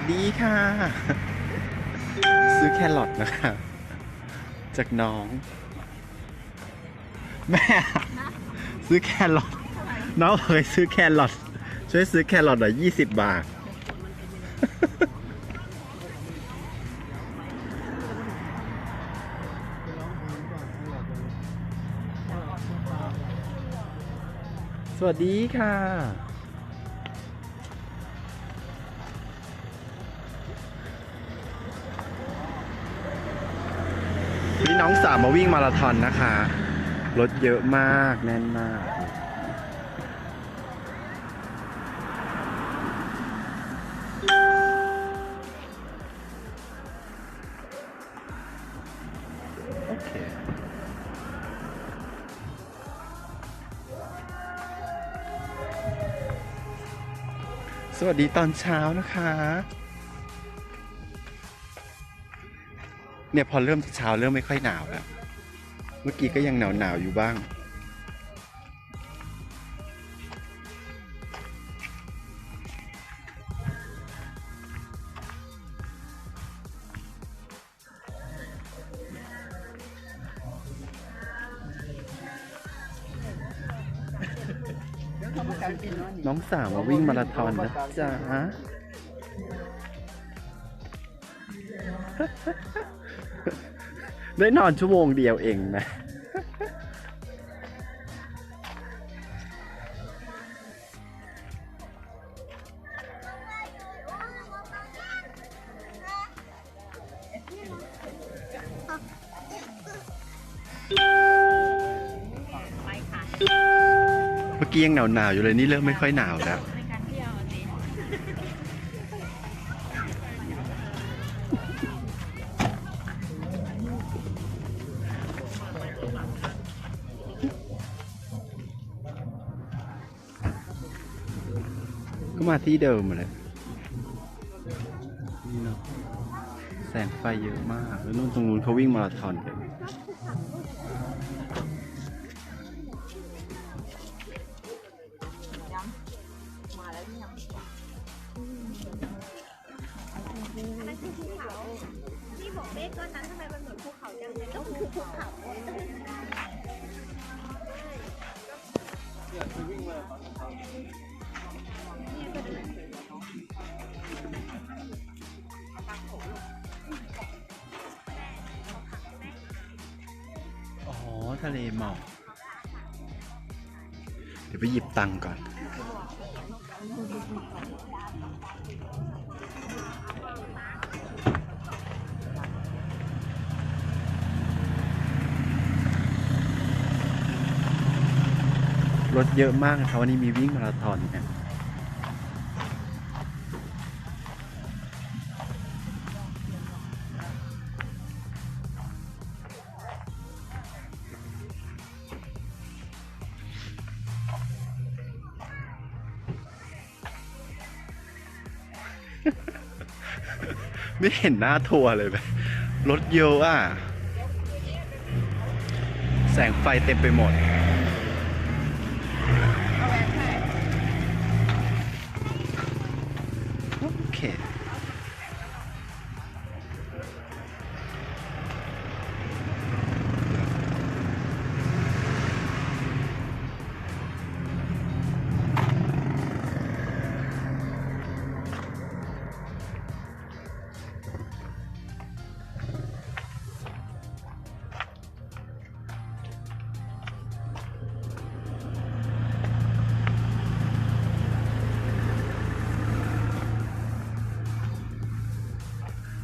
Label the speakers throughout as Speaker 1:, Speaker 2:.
Speaker 1: สวัสดีค่ะ ซื้อแครอทนะคะ จากน้อง แม่ ซื้อแครอทน้องเคยซื้อแครอทช่วยซื้อแครอทหน่อยยี่สิบบาท สวัสดีค่ะ พี่น้องสาวมาวิ่งมาราธอนนะคะ รถเยอะมากแน่นมากโอเคสวัสดีตอนเช้านะคะ เนี่ยพอเริ่มเช้าเริ่มไม่ค่อยหนาวแล้ว เมื่อกี้ก็ยังหนาวหนาวๆอยู่บ้าง น้องสาวมาวิ่งมาราธอนนะจ๊ะ ได้นอนชั่วโมงเดียวเองนะ เมื่อกี้ยังหนาวๆอยู่เลยนี่เริ่มไม่ค่อยหนาวแล้ว มาที่เดิมเลยนี่เนาะแสงไฟเยอะมาก แล้วนู่นตรงนู้นเขาวิ่งมาราธอนกัน
Speaker 2: ทะ
Speaker 1: เลหมอก เดี๋ยวไปหยิบตังก่อน รถเยอะมากนะครับวันนี้มีวิ่งมาราธอนกัน ไม่เห็นหน้าทัวร์เลยแบบรถเยอะอะ แสงไฟเต็มไปหมด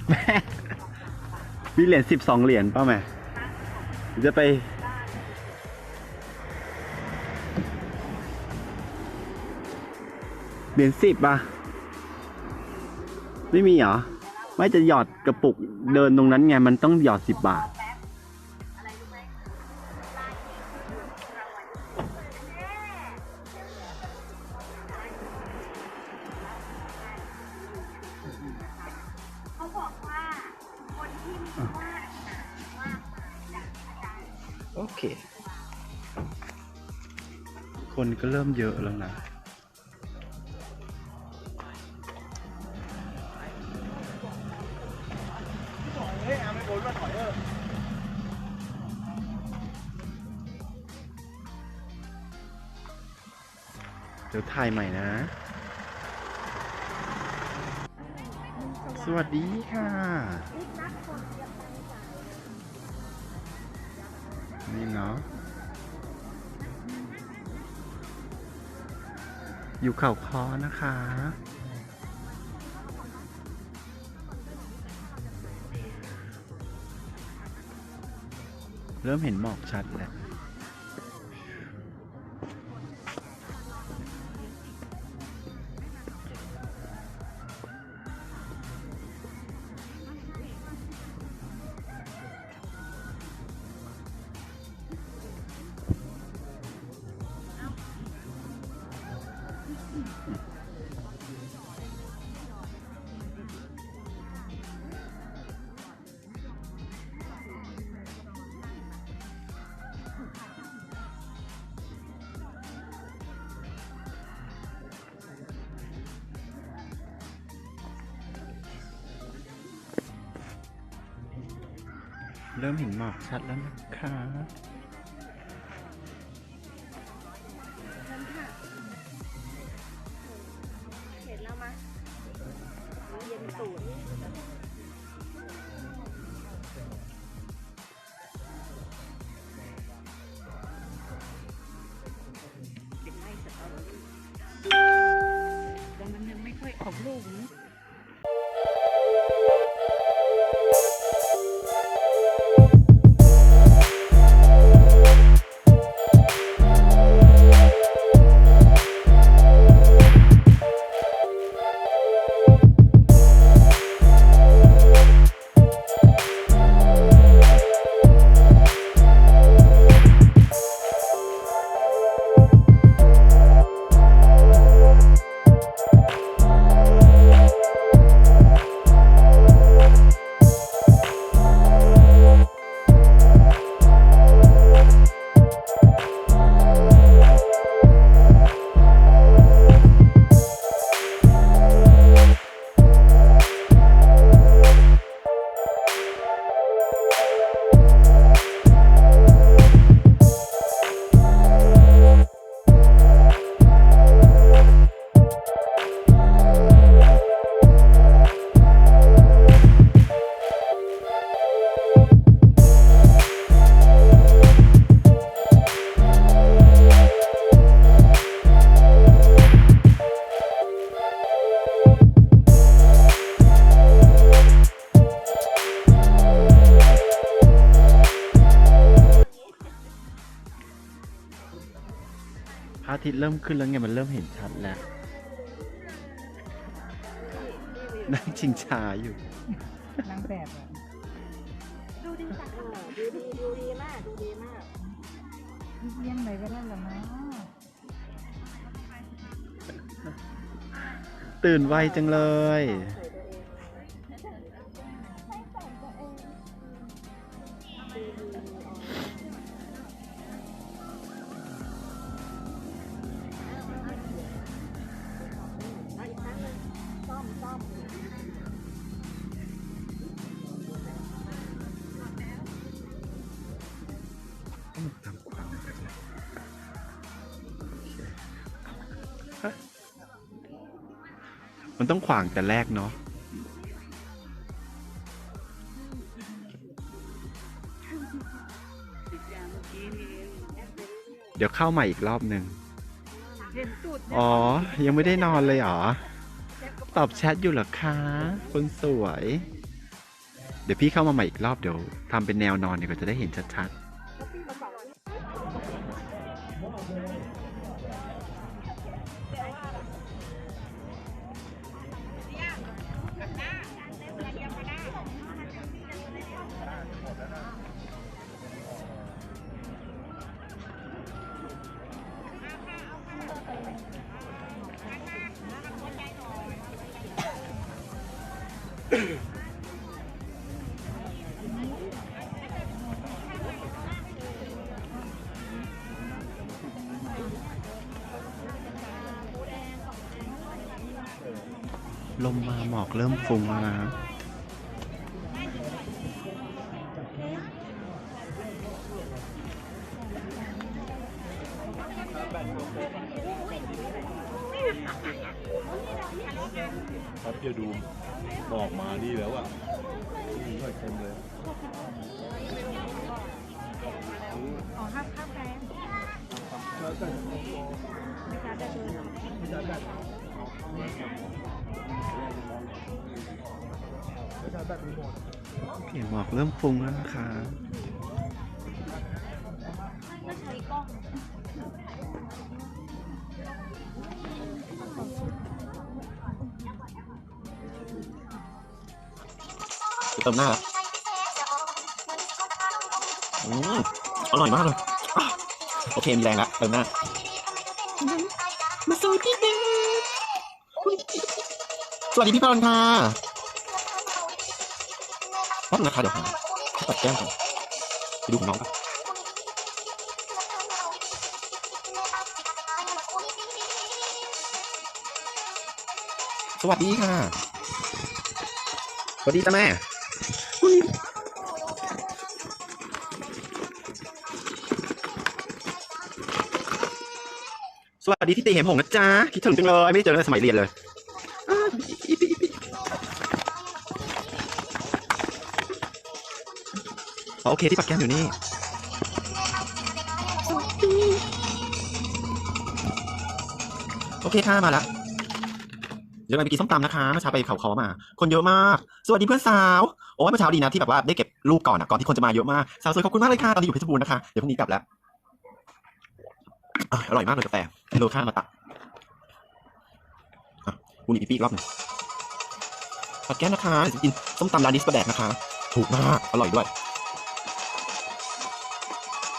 Speaker 1: แม่มีเหรียญสิบสองเหรียญป่ะแม่จะไป เหรียญสิบป่ะ ไม่มีเหรอ ไม่จะหยอดกระปุกเดินตรงนั้นไง มันต้องหยอดสิบบาท
Speaker 2: เย
Speaker 1: อะแล้วนะเดี๋ยวถ่ายใหม่นะ สวัสดีค่ะ นี่เนาะ อยู่เขาคอนะคะ เริ่มเห็นหมอกชัดแล้ว เริ่มเห็นหมอกชัดแล้วนะคะ
Speaker 3: เห็นแล้วมั้ยเย็นตูด
Speaker 1: ทิตย์เริ่มขึ้นแล้วไงมันเริ่มเห็นชัดแล้วนั่งชิงชาอยู่
Speaker 4: นางแบบอะ
Speaker 3: ดูดีจังดูดีดูดีมากดูดีมาก
Speaker 4: เยี่ยงไหนก็ได้ละมั้ง
Speaker 1: ตื่นไวจังเลย
Speaker 3: มั
Speaker 1: นต้องขวางแต่แรกเนาะ
Speaker 3: อย่างเมื่อกี้นี่เองแอปเปิ้ล
Speaker 1: เดี๋ยวเข้าใหม่อีกรอบหนึ่ง
Speaker 3: เห็นตูด
Speaker 1: อ๋อ ยังไม่ได้นอนเลยเหรอ ตอบแชทอยู่เหรอคะ คนสวย เดี๋ยวพี่เข้ามาใหม่อีกรอบเดี๋ยวทำเป็นแนวนอนเดี๋ยวก็จะได้เห็นชัด
Speaker 3: เล
Speaker 1: มมาหมอกเริ่มฟุ้งแล้วนะ
Speaker 5: อ๋อ
Speaker 4: ห้าห้าแพง
Speaker 6: เขียนหมอกเริ่มฟุ้งแล้วนะคะ
Speaker 1: ก็ใช้กล้อง
Speaker 6: เติมหน้า อร่อยมากเลยอะโอเค มีแรงละเติมหน้า มาสวัสดีค่ะสวัสดีพี่พรค่ะแป๊บนะคะเดี๋ยวหาตัดแก้มก่อนไปดูของน้องก่อนสวัสดีค่ะ สวัสดีจ้าแม่ สวัสดีพี่ตีเห็มหงนะจ๊ะคิดถึงจังเลยไม่ได้เจอตั้งแต่สมัยเรียนเลยโอเคที่ปักแก้มอยู่นี่โอเคค่ะมาละเดี๋ยวไปกินส้มตำนะคะเมื่อเช้าไปเขาคอมา คนเยอะมาก สวัสดีเพื่อนสาวโอ้ยเมื่อเช้าดีนะที่แบบว่าได้เก็บรูปก่อนอะก่อนที่คนจะมาเยอะมากสาวสวยขอบคุณมากเลยค่ะตอนนี้อยู่เพชรบูรณ์นะคะเดี๋ยวพรุ่งนี้กลับแล้ว อะอร่อยมากเลยกาแฟโลค่ามาตักอะคุณอีกปีอีกรอบหนึ่งปัดแก้มนะคะเดี๋ยวจะกินส้มตำร้านดิสประแดกนะคะ ถูกมาก อร่อยด้วย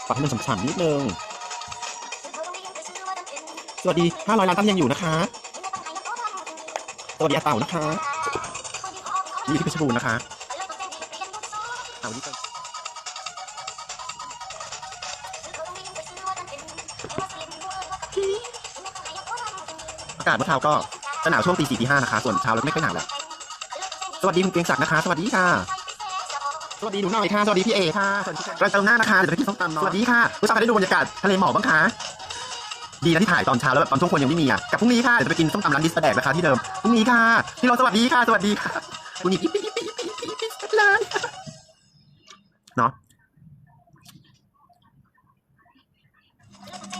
Speaker 6: ปัดให้มันฉ่ำๆนิดนึง สวัสดี500ล้านตั้งยังอยู่นะคะ สวัสดีอาเต่านะคะ นี่อยู่ที่เพชรบูรณ์นะคะเอาวันนี้ก่อนากาศเมื่อเช้าก็จะหนาวช่วงตีสี่ตีห้านะคะ ส่วนเช้าแล้วไม่ค่อยหนาวแล้ว สวัสดีคุณเกรียงศักดิ์นะคะ สวัสดีค่ะ สวัสดีหนูหน่อยค่ะ สวัสดีพี่เอค่ะสวัสดีเราเติมหน้านะคะเดี๋ยวไปกินส้มตำเนาะสวัสดีค่ะผู้ชายได้ดูบรรยากาศทะเลหมอกบ้างคะ ดีนะที่ถ่ายตอนเช้าแล้วแบบตอนช่วงคนยังไม่มีอะ กับพรุ่งนี้ค่ะเดี๋ยวจะไปกินส้มตำร้านดิสแดกนะคะที่เดิม พรุ่งนี้ค่ะพี่เราสวัสดีค่ะ สวัสดีค่ะคุณหญิงอิปปี้อิปปี้อิปปี้อิปปี้อิปปี้เลยเนาะ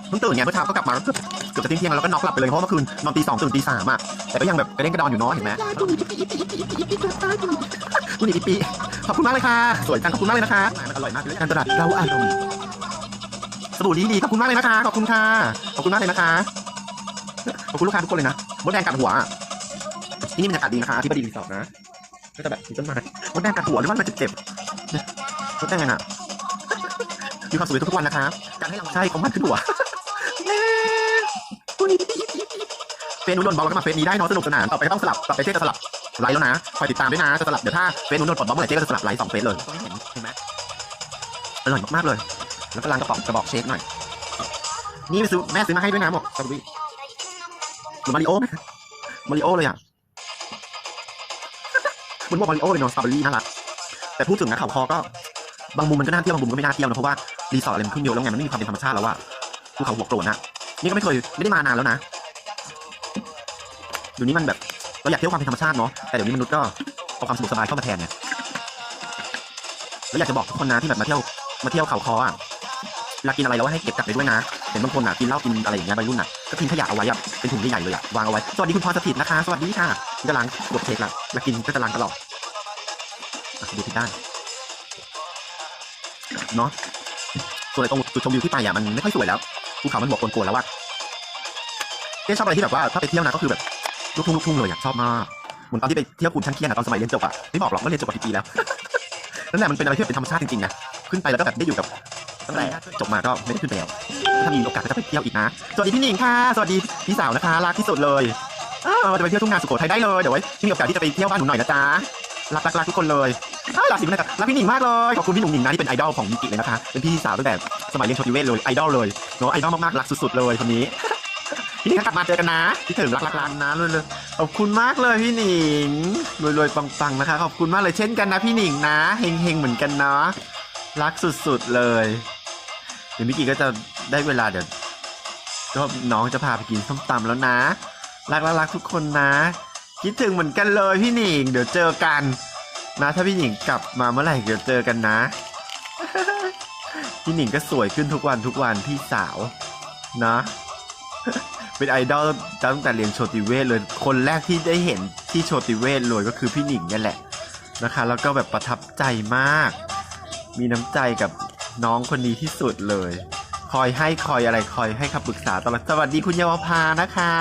Speaker 6: เพิ่งตื่นไงเมื่อเช้าก็กลับมาเกือบเกือบจะเที่ยงแล้วก็น็อกหลับไปเลยเพราะเมื่อคืนนอนตีสองตื่นตีสามอะแต่ก็ยังแบบกระเด้งกระดอนอยู่เนาะเห็นไหมคุณหญิงอิปปี้อิปปี้อิปปี้อิปปี้อิปปี้คุณหญิงอิปปี้ขอบคุณมากเลยค่ะสวยจังขอบคุณมากเลยนะคะอร่อยมากเลยการตลาดเราอารมณ์สบู่ดีดีๆขอบคุณมากเลยนะคะขอบคุณค่ะขอบคุณมากเลยนะคะขอบคุณลูกค้าทุกคนเลยนะมดแดงกัดหัวที่นี่บรรยากาศดีนะคะที่บดีรีสอร์ทนะก็จะแบบมีต้นไม้มดแดงกัดหัวหรือว่ามันจะเจ็บๆเนี่ยมดแดงอะมีความสุขทุกๆวันนะคะการให้รางวัลใช่ของมันขึ้นหัว เฟซนุ้นโดนบล็อกแล้วก็มาเฟซนี้ได้เนาะสนุกสนานต่อไปก็ต้องสลับต่อไปเจ๊จะสลับไลฟ์แล้วนะคอยติดตามด้วยนะจะสลับเดี๋ยวถ้าเฟซนุ้นโดนปลดบล็อกเมื่อไหร่เจ๊ก็จะสลับไลฟ์สองเฟซเลยเห็นเห็นไหมอร่อยมากๆเลย แล้วก็ล้างกระป๋องกระบอกเชคหน่อย นี่ไปซื้อแม่ซื้อมาให้ด้วยนะบอกสตรอเบอรี่เหมือนมาริโอไหมมาริโอเลยอะเหมันบอกมาริโอเลยเนาะสตรอเบอรี่น่ารักแต่พูดถึงนะเขาคอก็บางมุมมันก็น่าเที่ยวบางมุมก็ไม่น่าเที่ยวนะเพราะว่ารีสอร์ทอะไรมันขึ้นเยอะแล้วไงมันไม่มีความเป็นธรรมชาติแล้วว่าภูเขาหัวโกรนนะนี่ก็ไม่เคยไม่ได้มานานแล้วนะ เดี๋ยวนี้มันแบบเราอยากเที่ยวความเป็นธรรมชาติเนาะแต่เดี๋ยวนี้มนุษย์ก็เอาความสะดวกสบายเข้ามาแทนเนี่ยแล้วอยากจะบอกทุกคนนะที่แบบมาเที่ยวมาเที่ยวเขาคออะเวลากินอะไรเราให้เก็บกลับไปด้วยนะเห็นบางคนอะกินเหล้ากินอะไรอย่างเงี้ยวัยรุ่นอะก็ทิ้งขยะเอาไว้อะเป็นถุงใหญ่ๆเลยอะวางเอาไว้สวัสดีคุณพรสถิตนะคะ สวัสดีค่ะจะล้างกดเช็คละแล้วกินก็จะล้างตลอดดูที่ด้านเนาะส่วนไอ้ตรงจุดชมวิวที่ไปอะมันไม่ค่อยสวยแล้วภูเขามันบอกโกนๆแล้วว่าเจ๊ชอบอะไรที่แบบว่าถ้าไปเที่ยวนะก็คือแบบ ลูกทุ่งลูกทุ่งเลยอะชอบมากเหมือนตอนที่ไปเที่ยวคุณชั้นเคียนอะตอนสมัยเรียนจบอะไม่บอกหรอกว่าเรียนจบมากี่ปีแล้วนั่นแหละมันเป็นอะไรที่เป็นธรรมชาติจริงๆนะขึ้นไปแล้วก็แบบได้อยู่กับตั้งแต่จบมาก็ไม่ได้ขึ้นไปแล้วถ้ามีโอกาสก็จะไปเที่ยวอีกนะสวัสดีพี่หนิงค่ะสวัสดีพี่สาวนะคะรักที่สุดเลยเราจะไปเที่ยวทุ่งนาสุโขทัยได้เลยเดี๋ยวไว้ที่มีโอกาสที่จะไปเที่ยวบ้านหนูหน่อยนะจ๊ะรักรักรักทุกคนเลยรักสิบนะครับรักพี่หนิงมากเลยขอบคุณพี่หนุ่มหนิงนะที่เป็นไอดอลของมิกิเลยนะคะเป็นพี่สาวตั้งแต่สมัยเรียนโชติเวทเลยไอดอลเลยเนาะไอดอลมากๆรักสุดๆเลยคนนี้ พี่กลับมาเจอกันนะที่ถึงรักรักรักนะเลยๆขอบคุณมากเลยพี่หนิงรวยๆปังๆนะคะ ขอบคุณมากเลยเช่นกันนะพี่หนิงนะเฮงๆเหมือนกันเนาะรักสุดๆเลยเดี๋ยวมิกกี้ก็จะได้เวลาเดี๋ยวก็น้องจะพาไปกินส้มตำแล้วนะ รักรักรักทุกคนนะ คิดถึงเหมือนกันเลยพี่หนิง เดี๋ยวเจอกันนะ ถ้าพี่หนิงกลับมาเมื่อไหร่เดี๋ยวเจอกันนะ พี่หนิงก็สวยขึ้นทุกวันทุกวันพี่สาวนะ เป็นไอดอลตั้งแต่เรียนโชติเวทเลย คนแรกที่ได้เห็นที่โชติเวทเลยก็คือพี่หนิงนี่แหละนะคะ แล้วก็แบบประทับใจมาก มีน้ำใจกับน้องคนนี้ที่สุดเลย คอยให้คอยอะไรคอยให้คำปรึกษาตลอดสวัสดีคุณเยาวภานะคะ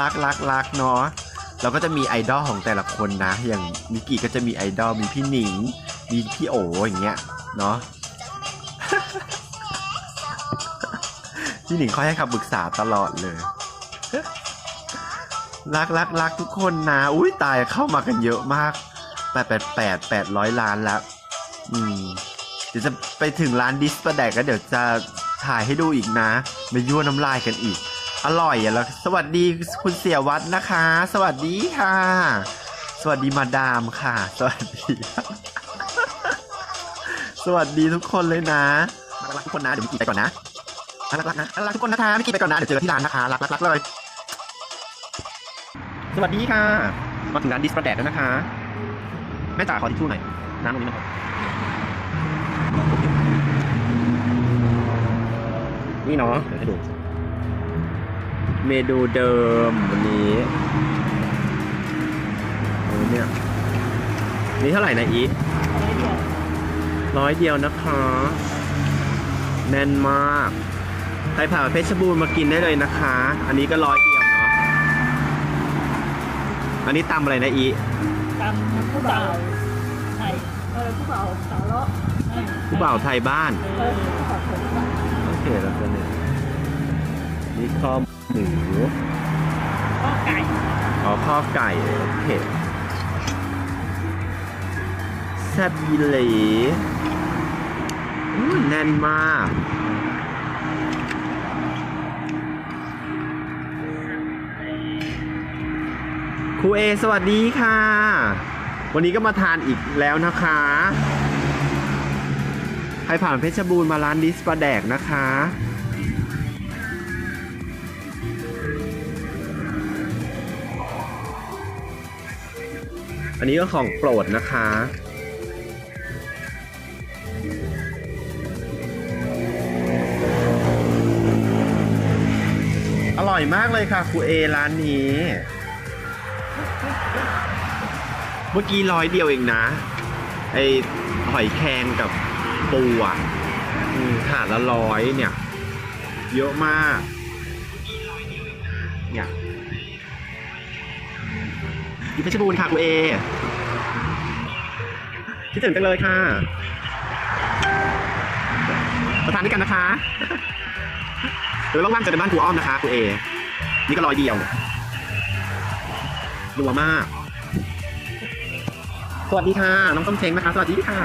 Speaker 6: รักรักรักเนาะเราก็จะมีไอดอลของแต่ละคนนะ อย่างมิกกี้ก็จะมีไอดอลมีพี่หนิง มีพี่โออย่างเงี้ยเนาะ พี่หนิงคอยให้คำปรึกษาตลอดเลย รักรักรักทุกคนนะ อุ้ยตายเข้ามากันเยอะมากแปดแปดแปดแปดร้อยล้านแล้วอืม เดี๋ยวจะไปถึงร้านดิสประแดกก็เดี๋ยวจะถ่ายให้ดูอีกนะมายั่วน้ำลายกันอีก อร่อยอะแล้วสวัสดีคุณเสียวัดนะคะ สวัสดีค่ะ สวัสดีมาดามค่ะ สวัสดี สวัสดีทุกคนเลยนะรักทุกคนนะ เดี๋ยวมิกกี้ไปก่อนนะ รักๆนะรักๆทุกคนนะคะมิกกี้ไปก่อนนะเดี๋ยวเจอกันที่ร้านนะคะรักๆรักๆเลย สวัสดีค่ะ มาถึงร้านดิสประแดกแล้วนะคะ แม่จ๋าขอทิชชู่หน่อยน้ำตรงนี้นะครับนี่เนาะเดี๋ยวให้ดู เมนูเดิมวันนี้โอ้เนี่ยนี่เท่าไหร่นะอีร้อยเดียวนะคะ แน่นมาก ครผ่านเพชรบูรณ์มากินได้เลยนะคะ อันนี้ก็ร้อยเดียวเนาะ อันนี้ตำอะไรนะอี
Speaker 7: ตำผู้บ่าวไทยเออผู้บ่าวสาวเลาะเออ
Speaker 6: ผู้บ่าวไทยบ้าน
Speaker 7: เออผู้บ่าวไทยบ้าน
Speaker 6: โอเคแล้วก็เนี่ยนี่ข้อหมู
Speaker 7: ข้อไก่
Speaker 6: อ๋อข้อไก่โอเคแซ่บยีหลีอื้อแน่นมาก ครูเอสวัสดีค่ะ วันนี้ก็มาทานอีกแล้วนะคะ ใครผ่านเพชรบูรณ์มาร้านดิสปลาแดกนะคะ อันนี้ก็ของโปรดนะคะอร่อยมากเลยค่ะครูเอร้านนี้ เมื่อกี้ร้อยเดียวเองนะ ไอหอยแครงกับปูอะถาดละร้อยเนี่ย เยอะมากเนี่ยอยู่เพชรบูรณ์ค่ะคุณเอคิดถึงจังเลยค่ะมาทานด้วยกันนะคะเดี๋ยวว่างๆเจอกันบ้านครูอ้อมนะคะคุณเอนี่ก็ร้อยเดียว รัวมาก สวัสดีค่ะ น้องต้มเช้งนะคะ สวัสดีค่ะ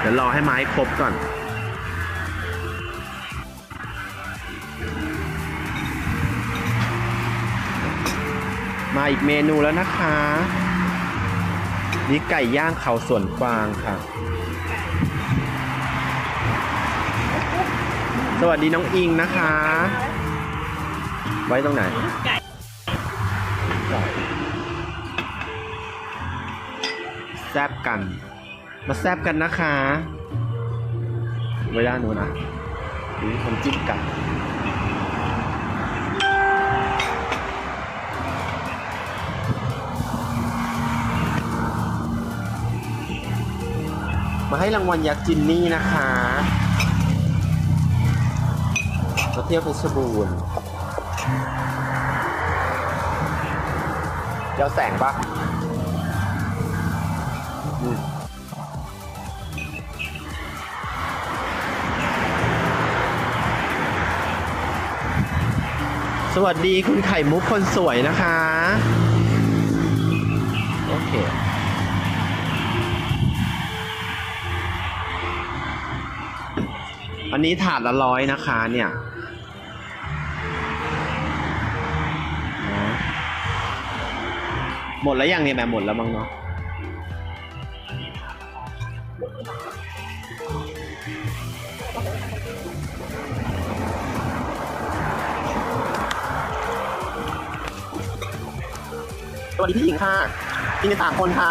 Speaker 6: เดี๋ยวรอให้ไม้ครบก่อน มาอีกเมนูแล้วนะคะ นี่ไก่ย่างเขาส่วนกวางค่ะสวัสดีน้องอิงนะคะ ไว้ตรงไหนแซบกัน มาแซบกันนะคะ ไว้ด้านนู้นนะดูคนจิ้มกันมาให้รางวัลยักษ์จินนี่นะคะมาเที่ยวเพชรบูรณ์ เดี๋ยวแสงปะสวัสดีคุณไข่มุกคนสวยนะคะ โอเค อันนี้ถาดละร้อยนะคะเนี่ย หมดแล้วยังเนี่ยแบบหมดแล้วมั้งเนาะสวัสดีพี่หญิงค่ะพี่มีสามคนค่ะ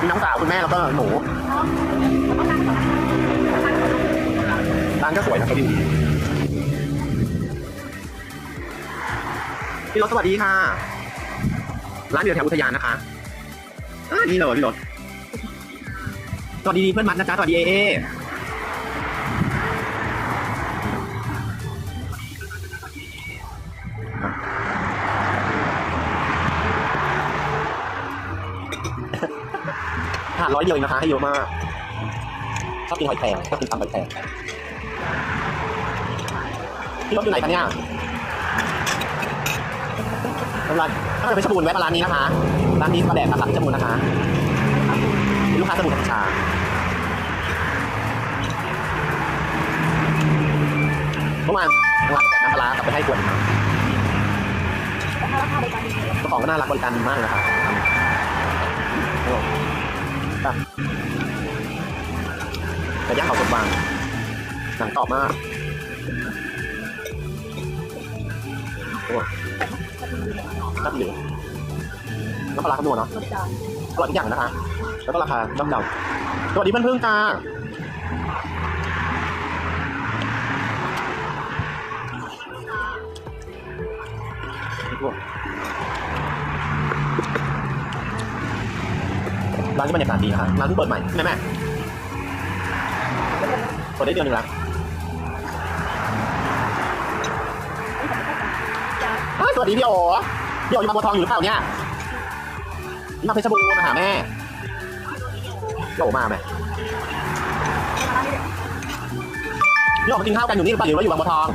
Speaker 6: มีน้องสาวคุณแม่แล้วก็หนูร้านก็สวยนะครับพี่พี่รถสวัสดีค่ะ ร้านอยู่แถวอุทยานนะคะอ่านี่เลยพี่รถสวัสดีเพื่อนมัดนะจ๊ะสวัสดีเอเออาหารร้อยเดียวเองนะคะให้เยอะมากชอบกินหอยแครงชอบกินตำหอยแครงพี่รถอยู่ไหนคะเนี่ย ร้านถ้าเป็นชรบูรณ์แวะมาร้านนี้นะคะ ร้านนี้ปลาแดกราคาเพชรบูรณ์นะคะลูกค้าสมุทรสงครามเมื่อวานน้ำปลาร้ากลับไปให้ขวดหนึ่งเจ้าของก็น่ารักบริการดีมากนะครับโอ้อะแต่ย่างเขาสดบางหนังกรอบมาก โอ้น่าดีเลยน้ำปลาร้าคำนวณเนาะอร่อยทุกอย่างนะคะ แล้วก็ราคาย่อมเยาสวัสดีเพื่อนเพื่อนจ้าร้านนี้บรรยากาศดีนะคะร้านเพิ่งเปิดใหม่ใช่ไหมแม่เปิดได้เดือนหนึงแล้ว วัสดีพี่โอ๋พี่โอ๋อยู่บางบัวทองอยู่หรือเปล่าเนี่ยนี่มาเพชรบูรณ์มาหาแม่โยมาไหมนี่ออกมากินข้าวกันอยู่นี่หรือเปล่าหรือว่าอยู่บางบัวทอง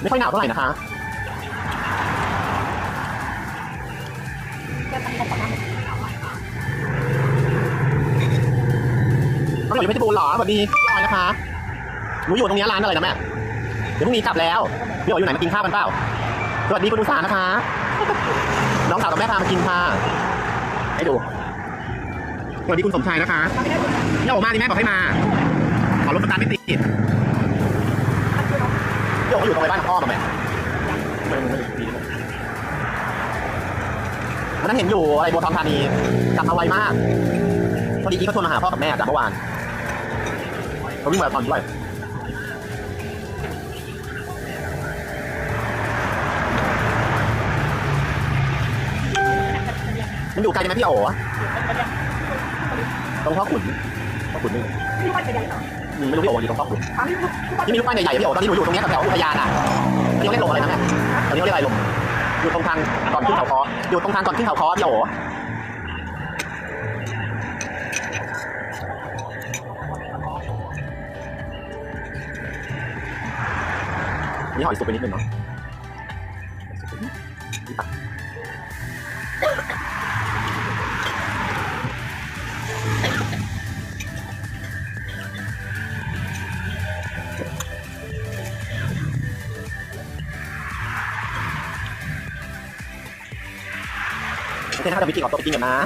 Speaker 6: ไม่ค่อยหนาวเท่าไหร่นะคะต้องอยู่เพชรบูรณ์เหรอสวัสดีพี่ออยนะคะหนูอยู่ตรงนี้ร้านอะไรนะแม่ เดี๋ยวพรุ่งนี้กลับแล้ว พี่อ๋อยอยู่ไหนมากินข้าวกันเปล่า สวัสดีคุณอุตสาหนะคะ น้องสาวกับแม่พามากินค่ะ ให้ดู สวัสดีคุณสมชายนะคะพี่โอมาที่แม่บอกให้มาขอรถสตาร์ทไม่ติดพี่โอเขาอยู่ตรงไหนบ้านพ่อมาไหมวันนั้นเห็นอยู่อะไรบัวทองธานีกลับมาไวมาก พอดีกี้เขาชวนมาหาพ่อกับแม่จากเมื่อวานเขาวิ่งมาราธอนด้วย มันอยู่ไกลไหมพี่โอ๋ตรงพ่อขุนพ่อขุนนี่อืมไม่รู้พี่โอ๋อยู่ตรงพ่อขุนที่มีลูกป้ายใหญ่ๆพี่โอ๋ตอนนี้หนูอยู่ตรงนี้แถวอุทยานอะที่เขาเรียกลงอะไรนะแม่ตอนนี้เขาเรียกอะไรลงอยู่ตรงทางก่อนขึ้นเขาคออยู่ตรงทางก่อนขึ้นเขาคอพี่โอ๋นี่หอยสุกไปนิดนึงเนาะ โอเคนะครับวิธีของตัวปกินกันนะ